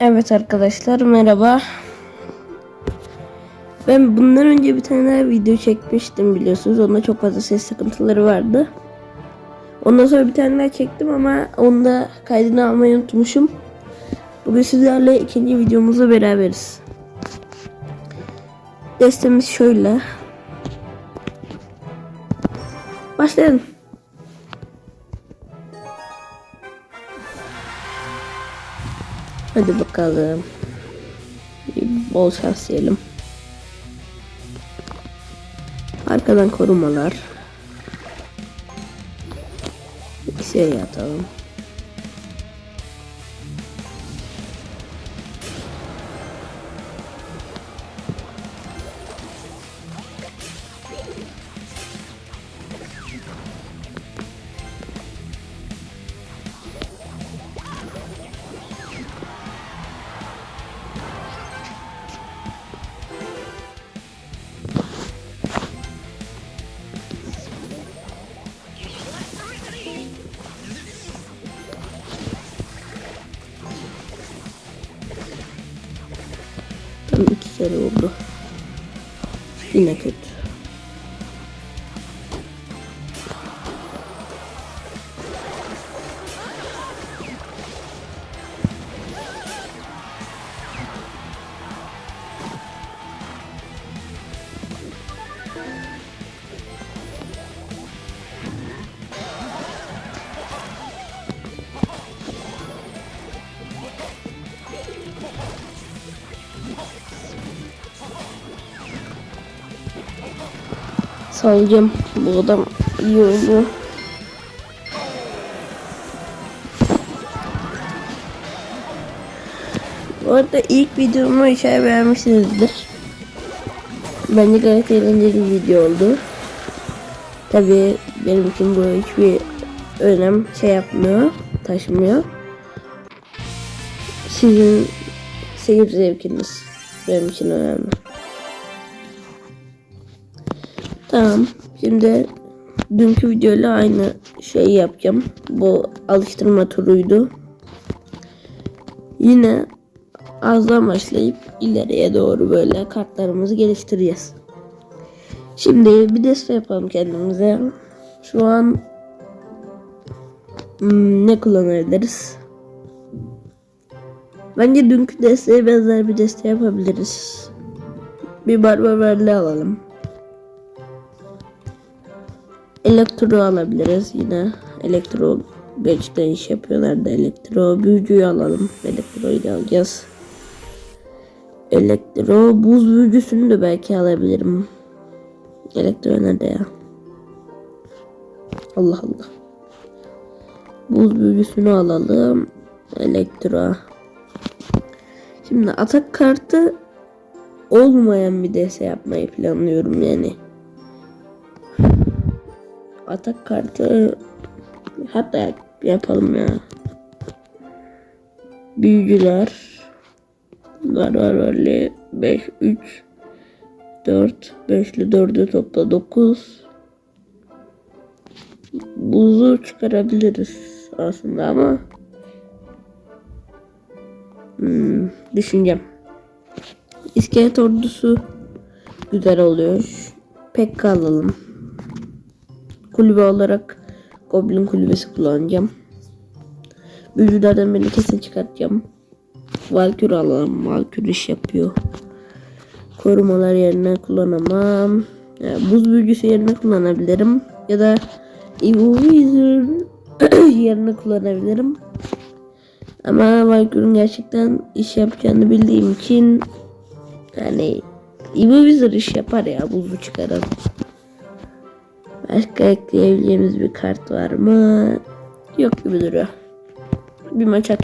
Evet arkadaşlar merhaba. Ben bundan önce bir tane video çekmiştim biliyorsunuz. Onda çok fazla ses sıkıntıları vardı. Ondan sonra bir tane daha çektim ama onda kaydını almayı unutmuşum. Bugün sizlerle ikinci videomuzla beraberiz. Destemiz şöyle. Başlayalım. Hadi bakalım. Bol şans diyelim. Arkadan korumalar. Bir şey. Tam iki kere oldu. Yine kötü. Salacağım. Bu adam iyi oynuyor. Bu arada ilk videomu inşallah beğenmişsinizdir. Bence gayet eğlenceli bir video oldu. Tabi benim için bu hiçbir önem şey yapmıyor, taşımıyor. Sizin seyir zevkiniz benim için önemli. Tamam. Şimdi dünkü videoyla aynı şeyi yapacağım. Bu alıştırma turuydu. Yine azdan başlayıp ileriye doğru böyle kartlarımızı geliştireceğiz. Şimdi bir deste yapalım kendimize. Şu an hmm, ne kullanabiliriz? Bence dünkü desteğe benzer bir deste yapabiliriz. Bir barbarverli alalım. Elektro alabiliriz yine. Elektro gerçekten iş yapıyorlar da elektro büyücüyü alalım. Elektroyu da alacağız. Elektro buz büyücüsünü de belki alabilirim. Elektro nerede ya? Allah Allah. Buz büyücüsünü alalım. Elektro. Şimdi atak kartı olmayan bir dese yapmayı planlıyorum yani. Atak kartı hatta yapalım ya. Büyücüler. Var var öyle 5 3 4 5'li 4'ü topla 9 buzu çıkarabiliriz aslında ama hmm, düşüneceğim. İskelet ordusu güzel oluyor. Pekka alalım kulübe olarak Goblin kulübesi kullanacağım. Büyücülerden birini kesin çıkartacağım. Valkür alalım. Valkür iş yapıyor. Korumalar yerine kullanamam. Yani buz büyücüsü yerine kullanabilirim. Ya da Evoizer yerine kullanabilirim. Ama Valkür'ün gerçekten iş yapacağını bildiğim için yani Evoizer iş yapar ya buzu çıkaralım. Başka ekleyebileceğimiz bir kart var mı? Yok gibi duruyor. Bir maç at.